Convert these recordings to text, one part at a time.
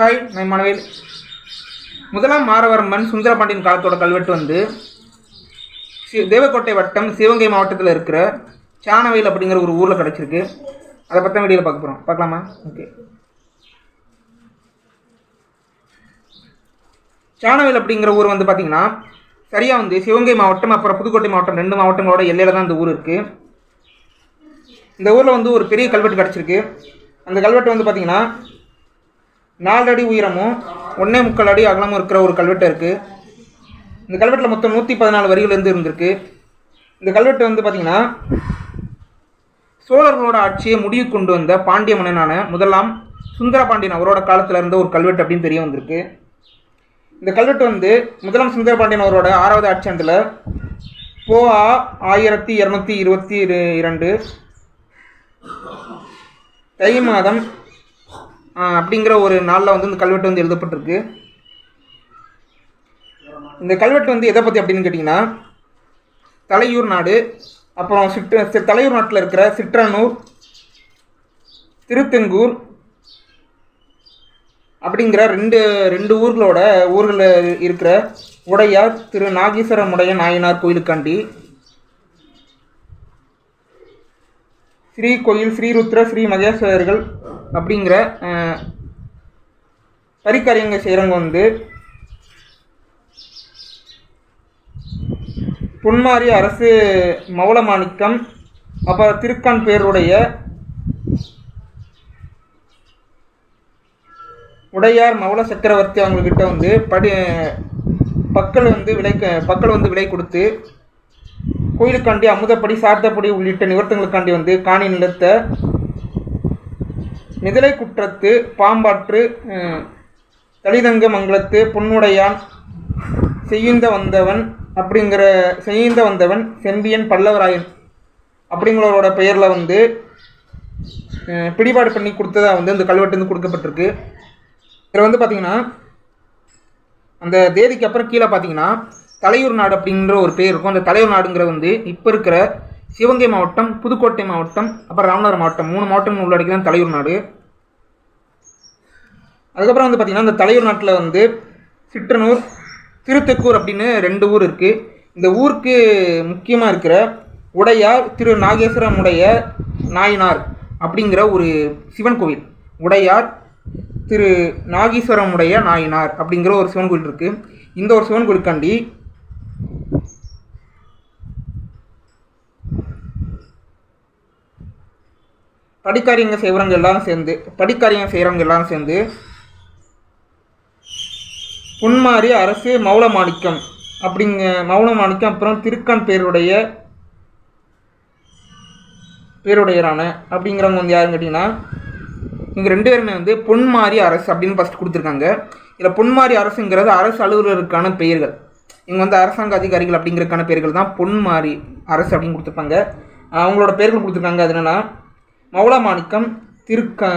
Hi நான் மனவேல். முதலாம் மாரவர்மன் சுந்தரபாண்டியன் காலத்தோட கல்வெட்டு வந்து தேவக்கோட்டை வட்டம் சிவகங்கை மாவட்டத்தில் இருக்கிற சாணவேல் அப்படிங்கிற ஒரு ஊரில் கிடச்சிருக்கு. அதை பற்றி வீடியோவில் பார்க்க போகிறோம் பார்க்கலாமா? ஓகே. சாணவேல் அப்படிங்கிற ஊர் வந்து பார்த்திங்கன்னா சரியாக வந்து சிவகங்கை மாவட்டம் அப்புறம் புதுக்கோட்டை மாவட்டம் ரெண்டு மாவட்டங்களோட எல்லையில் தான் இந்த ஊர் இருக்குது இந்த ஊரில் வந்து ஒரு பெரிய கல்வெட்டு கிடச்சிருக்கு. அந்த கல்வெட்டு வந்து பார்த்திங்கன்னா நாலு அடி உயரமும் ஒன்றே முக்கால் அடி அகலமும் இருக்கிற ஒரு கல்வெட்டு இருக்குது இந்த கல்வெட்டில் மொத்தம் நூற்றி பதினாலு வரிகள் இருந்து இருந்திருக்கு. இந்த கல்வெட்டு வந்து பார்த்திங்கன்னா சோழர்களோட ஆட்சியை முடிவு கொண்டு வந்த பாண்டிய மன்னனான முதலாம் சுந்தர பாண்டியன் அவரோட காலத்தில் இருந்த ஒரு கல்வெட்டு அப்படின்னு தெரிய வந்திருக்கு. இந்த கல்வெட்டு வந்து முதலாம் சுந்தர பாண்டியன் அவரோட ஆறாவது ஆட்சியாண்டில் போஆ ஆயிரத்தி இரநூத்தி இருபத்தி இரு- இரண்டு தை மாதம் அப்படிங்கிற ஒரு நாளில் வந்து இந்த கல்வெட்டு வந்து எழுதப்பட்டிருக்கு. இந்த கல்வெட்டு வந்து எதை பற்றி அப்படின்னு கேட்டிங்கன்னா தலையூர் நாடு அப்புறம் சிற்ற தலையூர் நாட்டில் இருக்கிற சிற்றனூர் திருத்தெங்கூர் அப்படிங்கிற ரெண்டு ரெண்டு ஊர்களோட ஊர்களில் இருக்கிற உடையார் திரு நாகேஸ்வரம் நாயனார் கோயிலுக்காண்டி ஸ்ரீ கோயில் ஸ்ரீருத்ர ஸ்ரீ மகேஸ்வரர்கள் அப்படிங்கிற அஹ், செய்கிறவங்க வந்து பொன்மாரி அரசு மௌலமாணிக்கம் அப்புறம் திருக்கான் பேருடைய உடையார் மௌல சக்கரவர்த்தி அவங்கக்கிட்ட வந்து படி பக்கள் வந்து விலை பக்கள் வந்து விலை கொடுத்து கோயிலுக்காண்டி அமுதப்படி சார்த்தப்படி உள்ளிட்ட நிவர்த்தங்களுக்காண்டி வந்து காணி நிலத்தை மிதலை குற்றத்து பாம்பாற்று தலிதங்க மங்களத்து மங்கலத்து பொன்னுடையான் செய்யுந்த வந்தவன் அப்படிங்கிற செய்யுந்த வந்தவன் செம்பியன் பல்லவராயன் அப்படிங்கிறவரோட பெயரில் வந்து பிடிபாடு பண்ணி கொடுத்ததா வந்து இந்த கல்வெட்டு கொடுக்கப்பட்டிருக்கு. இதில் வந்து பார்த்தீங்கன்னா அந்த தேதிக்கு அப்புறம் கீழே பார்த்தீங்கன்னா தலையூர் நாடு அப்படிங்கிற ஒரு பேர் இருக்கும். அந்த தலையூர் நாடுங்கிற வந்து இப்போ இருக்கிற சிவகங்கை மாவட்டம் புதுக்கோட்டை மாவட்டம் அப்புறம் ராமநாதர் மாவட்டம். மூணு மாவட்டங்கள் உள்ளடக்கி தான் தலையூர் நாடு. அதுக்கப்புறம் வந்து பார்த்திங்கன்னா இந்த தலையூர் நாட்டில் வந்து சிற்றனூர் திருத்தெக்கூர் அப்படின்னு ரெண்டு ஊர் இருக்குது இந்த ஊருக்கு முக்கியமாக இருக்கிற உடையார் திரு நாகேஸ்வரம் உடைய நாயனார் அப்படிங்கிற ஒரு சிவன் கோவில். உடையார் திரு நாகீஸ்வரம் உடைய நாயனார் அப்படிங்கிற ஒரு சிவன் கோயில் இருக்குது இந்த ஒரு சிவன் கோயிலுக்காண்டி படிக்காரியங்க செய்கிறவங்க எல்லாரும் சேர்ந்து படிக்காரியங்க செய்கிறவங்க எல்லாரும் சேர்ந்து புன்மாரி அரசு மௌல மாணிக்கம் அப்படிங்க மௌல மாணிக்கம் அப்புறம் திருக்கண் பேருடைய பேருடையரான அப்படிங்கிறவங்க வந்து யாருன்னு கேட்டிங்கன்னா இங்கே ரெண்டு பேருமே வந்து பொன்மாரி அரசு அப்படின்னு ஃபஸ்ட் கொடுத்துருக்காங்க. இதில் பொன்மாரி அரசுங்கிறது அரசு அலுவலருக்கான பெயர்கள். இங்கே வந்து அரசாங்க அதிகாரிகள் அப்படிங்கிறதுக்கான பெயர்கள் தான் பொன்மாரி அரசு அப்படின்னு கொடுத்துருப்பாங்க. அவங்களோட பெயர்கள் கொடுத்துருக்காங்க அது என்னென்னா மௌலமாணிக்கம் திருக்க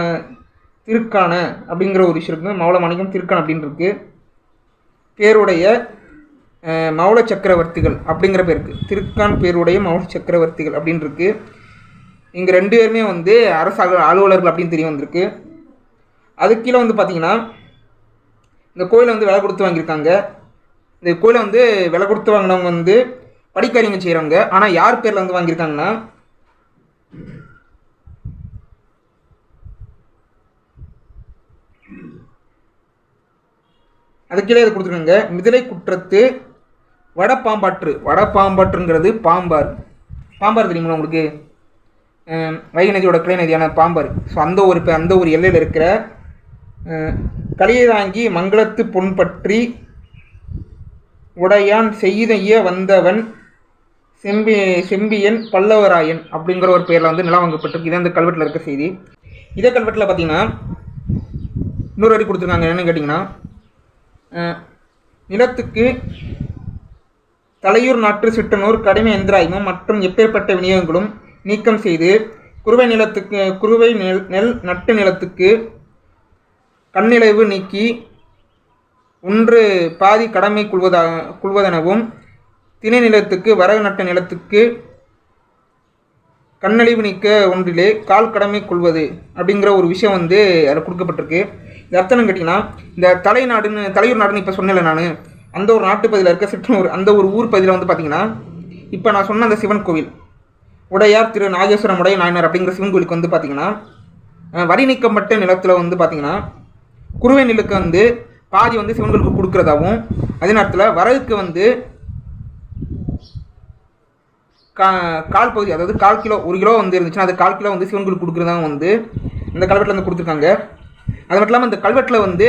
திருக்கான அப்படிங்கிற ஒரு விஷயம் இருக்குது மௌலமாணிக்கம் திருக்கான் அப்படின்னு இருக்குது பேருடைய மௌள மௌல சக்கரவர்த்திகள் அப்படிங்கிற பேர் இருக்குது திருக்கான் பேருடைய மௌல சக்கரவர்த்திகள் அப்படின்னு இருக்குது இங்கே ரெண்டு பேருமே வந்து அரசு அலுவலர்கள் அப்படின்னு தெரிய வந்திருக்கு. அது கீழே வந்து பார்த்தீங்கன்னா இந்த கோயிலை வந்து விலை கொடுத்து வாங்கியிருக்காங்க. இந்த கோயிலை வந்து விலை கொடுத்து வாங்கினவங்க வந்து படிக்காரியங்க செய்கிறவங்க ஆனால் யார் பேரில் வந்து வாங்கியிருக்காங்கன்னா அதுக்கு கீழே இது கொடுத்துருக்காங்க. மிதிலை குற்றத்து வடப்பாம்பாற்று வடப்பாம்பாற்றுங்கிறது பாம்பார் பாம்பார் தெரியுங்களா உங்களுக்கு? வைகை நதியோட கிளை நதியான பாம்பார் ஸோ அந்த ஒரு அந்த ஒரு எல்லையில் இருக்கிற கலையை தாங்கி மங்களத்து பொன்பற்றி உடையான் செய்தைய வந்தவன் செம்பி செம்பியன் பல்லவராயன் அப்படிங்கிற ஒரு பேரில் வந்து நிலம் வாங்கப்பட்டிருக்கு. இது அந்த கல்வெட்டில் இருக்க செய்தி. இதே கல்வெட்டில் பார்த்தீங்கன்னா இன்னொரு அடி கொடுத்துருக்காங்க. என்னென்னு கேட்டிங்கன்னா நிலத்துக்கு தலையூர் நாற்று சிற்றனூர் கடிமை எந்திராயமும் மற்றும் எப்பேற்பட்ட விநியோகங்களும் நீக்கம் செய்து குறுவை நிலத்துக்கு குறுவை நெல் நெல் நட்டு நிலத்துக்கு கண்ணிளைவு நீக்கி ஒன்று பாதி கடமை கொள்வதாக கொள்வதெனவும் திணை நிலத்துக்கு வரகு நட்ட நிலத்துக்கு கண்ணழிவு நீக்க ஒன்றிலே கால் கடமை கொள்வது அப்படிங்கிற ஒரு விஷயம் வந்து அதில் கொடுக்கப்பட்டிருக்கு. இது அர்த்தம் கேட்டிங்கன்னா இந்த தலைநாடுன்னு தலையூர் நாடுன்னு இப்போ சொன்னேன்ல நான் அந்த ஒரு நாட்டுப்பகுதியில் இருக்க சிற்றூர் அந்த ஒரு ஊர் பகுதியில் வந்து பார்த்தீங்கன்னா இப்போ நான் சொன்ன அந்த சிவன் கோவில் உடையார் திரு நாகேஸ்வரம் உடைய நாயனார் அப்படிங்கிற சிவன் கோவிலுக்கு வந்து பார்த்தீங்கன்னா வரி நீக்கப்பட்ட நிலத்தில் வந்து பார்த்தீங்கன்னா குருவை நிலுக்கு வந்து பாதி வந்து சிவன் கோவிலுக்கு கொடுக்குறதாகவும் அதே நேரத்தில் வரகுக்கு வந்து கா கால் பகுதி அதாவது கால் கிலோ ஒரு கிலோ வந்து இருந்துச்சுன்னா அது கால் கிலோ வந்து சிவன் கோயில் கொடுக்குறதாங்க வந்து இந்த கல்வெட்டில் வந்து கொடுத்துருக்காங்க. அது மட்டும் இல்லாமல் இந்த கல்வெட்டில் வந்து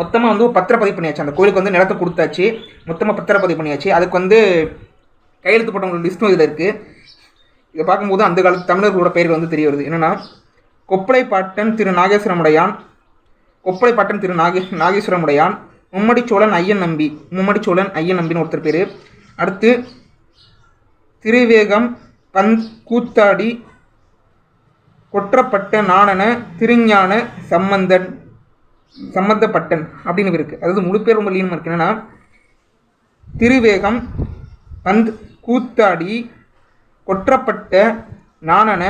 மொத்தமாக வந்து பத்திரப்பதிவு பண்ணியாச்சு. அந்த கோயிலுக்கு வந்து நிலத்தை கொடுத்தாச்சு. மொத்தமாக பத்திரப்பதிவு பண்ணியாச்சு. அதுக்கு வந்து கையெழுத்து போட்டவங்களோட லிஸ்ட்டும் இதில் இருக்குது இதை பார்க்கும்போது அந்த காலத்து தமிழர்களோட பெயர்கள் வந்து தெரிய வருது. என்னென்னா கொப்பளை பாட்டன் திரு நாகேஸ்வரமுடையான் கொப்பளை பாட்டன் திரு நாகே நாகேஸ்வரமுடையான் மும்மடி சோழன் ஐயன் நம்பி மும்மடிச்சோழன் ஐயன் நம்பின்னு ஒருத்தர் பேர். அடுத்து திருவேகம் பந்த் கூத்தாடி கொற்றப்பட்ட நாணன திருஞான சம்பந்தன் சம்பந்தப்பட்டன் அப்படின்னு இருக்கு அதாவது முழு பேர் ரொம்ப லீனமாக இருக்கு. என்னன்னா திருவேகம் பந்த் கூத்தாடி கொற்றப்பட்ட நாணன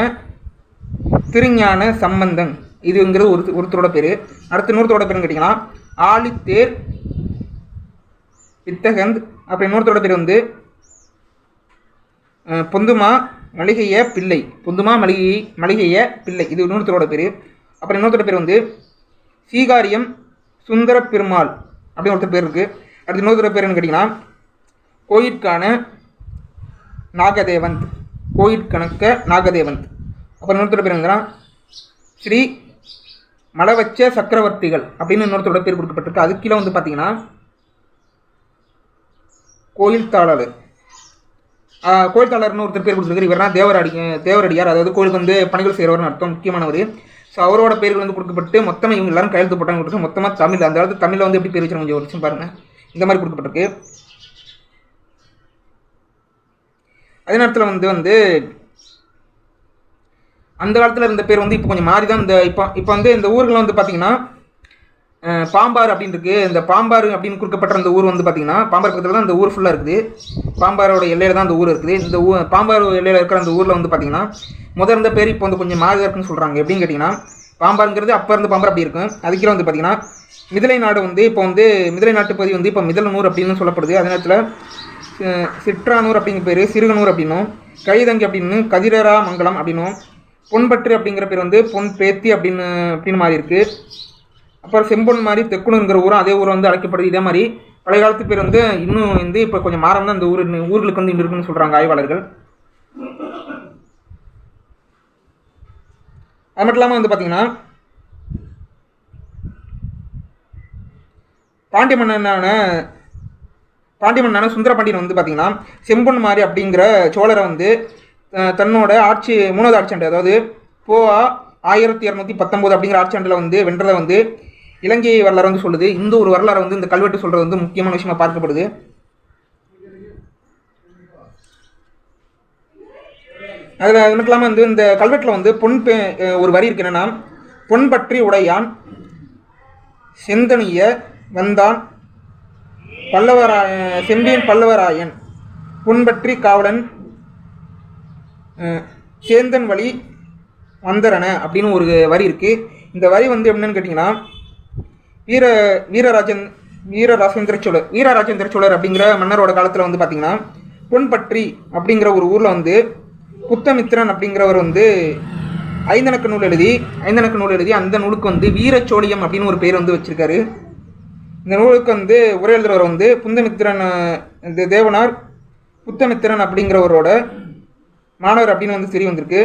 திருஞான சம்பந்தன். இதுங்கிறது ஒரு ஒருத்தரோட பேர். அடுத்து இன்னொருத்தரோட பேருன்னு கேட்டிங்கன்னா ஆலித்தேர் வித்தகந்த். அப்புறம் இன்னொருத்தரோட பேர் வந்து பொந்துமா மளிகைய பிள்ளை. பொந்துமா மளிகை மளிகைய பிள்ளை. இது இன்னொருத்தரோட பேர். அப்புறம் இன்னொருத்தரோட பேர் வந்து சீகாரியம் சுந்தர பெருமாள் அப்படின்னு ஒருத்தர் பேர் இருக்குது அடுத்து இன்னொருத்தரோட பேர் என்ன கேட்டிங்கன்னா கோயிற்கான நாகதேவந்த் கோயிற்கணக்க நாகதேவந்த் அப்புறம் இன்னொருத்தரோட பேர் என்னன்னா ஸ்ரீ மலவச்ச சக்கரவர்த்திகள் அப்படின்னு இன்னொருத்தரோட பேர் கொடுக்கப்பட்டிருக்கு. அது கீழே வந்து பார்த்தீங்கன்னா கோயில் தாளர் கோயில்தாளர்னு ஒருத்தர் பேர் கொடுத்துருக்காரு. இவர்னா தேவரடி தேவரடியார் அதாவது கோயிலுக்கு வந்து பணிகள் செய்கிறவர்னு அர்த்தம் முக்கியமானவர். ஸோ அவரோட பேர்கள் வந்து கொடுக்கப்பட்டு மொத்தமாக இவங்க எல்லாரும் கையெழுத்து போட்டாங்க கொடுத்து மொத்தமாக தமிழ் அந்த காலத்து தமிழில் வந்து எப்படி பேர் வச்சிருக்காங்க கொஞ்சம் ஒரு பாருங்கள் இந்த மாதிரி கொடுக்கப்பட்டிருக்கு. அதே நேரத்தில் வந்து வந்து அந்த காலத்தில் இருந்த பேர் வந்து இப்போ கொஞ்சம் மாறி தான் இந்த இப்போ இப்போ வந்து இந்த ஊரில் வந்து பார்த்தீங்கன்னா பாம்பார் அப்படின்னு இருக்கு. இந்த பாம்பார் அப்படின்னு கொடுக்கப்பட்ட அந்த ஊர் வந்து பார்த்தீங்கன்னா பாம்பார் பக்கத்தில் தான் இந்த ஊர் ஃபுல்லாக இருக்குது. பாம்பாரோட எல்லையில் தான் அந்த ஊர் இருக்குது. இந்த ஊ பாம்பார் எல்லையில் இருக்கிற அந்த ஊரில் வந்து பார்த்தீங்கன்னா முதல் இருந்த பேர் இப்போ வந்து கொஞ்சம் மாறி இருக்குன்னு சொல்கிறாங்க எப்படின்னு கேட்டிங்கன்னா பாம்பாருங்கிறது அப்போ இருந்த பாம்பார் அப்படி இருக்கும். அதுக்கே வந்து பார்த்தீங்கன்னா மிதிலை நாடு வந்து இப்போ வந்து மிதிலை நாட்டு பகுதி வந்து இப்போ மிதலனூர் அப்படின்னு சொல்லப்படுது. அதே நேரத்தில் சிற்றானூர் அப்படிங்கிற பேர் சிறுகனூர் அப்படின்னும் கைதங்கி அப்படின்னு கதிரரா மங்கலம் அப்படின்னும் பொன்பற்று அப்படிங்கிற பேர் வந்து பொன் பேத்தி அப்படின்னு அப்படின்னு மாறி இருக்குது அப்புறம் செம்பொன் மாதிரி தெக்குணுங்கிற ஊரும் அதே ஊர் வந்து அழைக்கப்படுது. இதே மாதிரி பழைய காலத்து பேர் வந்து இன்னும் வந்து இப்போ கொஞ்சம் மாறம் தான் இந்த ஊர் ஊர்களுக்கு வந்து இன்னும் இருக்குன்னு சொல்கிறாங்க ஆய்வாளர்கள். அது மட்டும் இல்லாமல் வந்து பார்த்தீங்கன்னா பாண்டிய மன்னனான பாண்டிய மன்னனான சுந்தர பாண்டியன் வந்து பார்த்தீங்கன்னா செம்பொன் மாறி அப்படிங்கிற சோழரை வந்து தன்னோட ஆட்சி மூணாவது ஆட்சியாண்டு அதாவது போவா ஆயிரத்தி இரநூத்தி பத்தொம்போது அப்படிங்கிற ஆட்சியாண்டில் வந்து வென்றதை வந்து இலங்கை வரலாறு வந்து சொல்லுது. இந்த ஒரு வரலாறு வந்து இந்த கல்வெட்டு சொல்கிறது வந்து முக்கியமான விஷயமா பார்க்கப்படுது. அதில் அது மட்டும் இல்லாமல் வந்து இந்த கல்வெட்டில் வந்து பொன் ஒரு வரி இருக்கு. என்னென்னா பொன் பற்றி உடையான் செந்தனிய வந்தான் பல்லவராய செம்பியன் பல்லவராயன் புண்பற்றி காவலன் சேந்தன் வழி வந்தரன அப்படின்னு ஒரு வரி இருக்குது இந்த வரி வந்து என்னன்னு கேட்டிங்கன்னா வீர வீரராஜன் வீரராஜேந்திர சோழர் வீரராஜேந்திர சோழர் அப்படிங்கிற மன்னரோட காலத்தில் வந்து பார்த்தீங்கன்னா பொன்பற்றி அப்படிங்கிற ஒரு ஊரில் வந்து புத்தமித்திரன் அப்படிங்கிறவர் வந்து ஐந்தனக்கு நூல் எழுதி ஐந்தனக்கு நூல் எழுதி அந்த நூலுக்கு வந்து வீரச்சோழியம் அப்படின்னு ஒரு பேர் வந்து வச்சுருக்காரு. இந்த நூலுக்கு வந்து உரை எழுதுறவர் வந்து புந்தமித்திரன் இந்த தேவனார் புத்தமித்திரன் அப்படிங்கிறவரோட மாணவர் அப்படின்னு வந்து தெரிய வந்திருக்கு.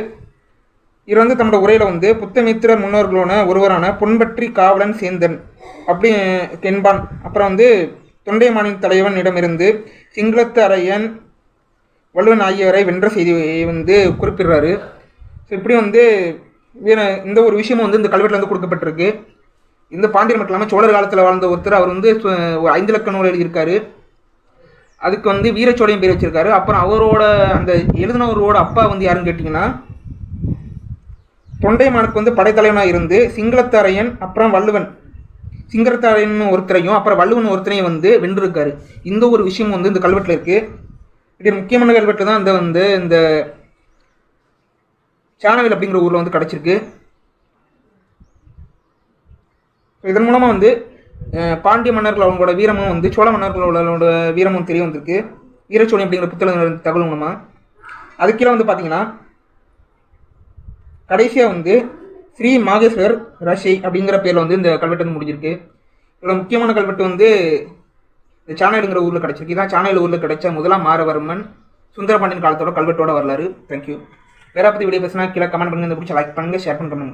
இவர் வந்து தன்னோட உரையில் வந்து புத்தமித்திரர் முன்னோர்களான ஒருவரான பொன்பற்றி காவலன் சேந்தன் அப்படி என்பான் அப்புறம் வந்து தொண்டைமானின் தலைவனிடமிருந்து சிங்களத்து அரையன் வள்ளுவன் ஆகியோரை வென்ற செய்தியை வந்து குறிப்பிடுறாரு. ஸோ இப்படி வந்து வீர இந்த ஒரு விஷயமும் வந்து இந்த கல்வெட்டில் வந்து கொடுக்கப்பட்டிருக்கு. இந்த பாண்டியர் மட்டும் இல்லாமல் சோழர் காலத்தில் வாழ்ந்த ஒருத்தர் அவர் வந்து ஒரு ஐந்து லக்க நூல் எழுதியிருக்காரு. அதுக்கு வந்து வீரச்சோழையும் பேர் வச்சிருக்காரு. அப்புறம் அவரோட அந்த எழுதினவரோட அப்பா வந்து யாருன்னு கேட்டிங்கன்னா தொண்டைமானுக்கு வந்து படைத்தலைவனாக இருந்து சிங்களத்தரையன் அப்புறம் வள்ளுவன். சிங்களத்தரையன் ஒருத்தரையும் அப்புறம் வள்ளுவன் ஒருத்தரையும் வந்து வென்றிருக்காரு. இந்த ஒரு விஷயம் வந்து இந்த கல்வெட்டில் இருக்குது இது முக்கியமான கல்வெட்டு தான் இந்த வந்து இந்த சாணவில் அப்படிங்கிற ஊரில் வந்து கிடச்சிருக்கு. இதன் மூலமாக வந்து பாண்டிய மன்னர்கள் அவங்களோட வீரமும் வந்து சோழ மன்னர்களோட வீரமும் தெரிய வந்திருக்கு. வீரச்சோழி அப்படிங்கிற புத்தக தகவல் மூலமாக அதுக்கெல்லாம் வந்து பார்த்தீங்கன்னா கடைசியாக வந்து ஸ்ரீ மாகேஸ்வர் ரஷி அப்படிங்கிற பேரில் வந்து இந்த கல்வெட்டு வந்து முடிஞ்சிருக்கு. இவ்வளோ முக்கியமான கல்வெட்டு வந்து இந்த சாணையடுங்கிற ஊரில் கிடச்சிருக்கு. இதான் சாணையில் ஊரில் கிடைச்ச முதலாம் மாரவர்மன் சுந்தரபாண்டியன் காலத்தோட கல்வெட்டோட வரலாறு. தேங்க்யூ வேற பற்றி வீடியோ பேசினா கீழே கமெண்ட் பண்ணுங்க. இந்த பிடிச்ச லைக் பண்ணுங்கள் ஷேர் பண்ணுங்க.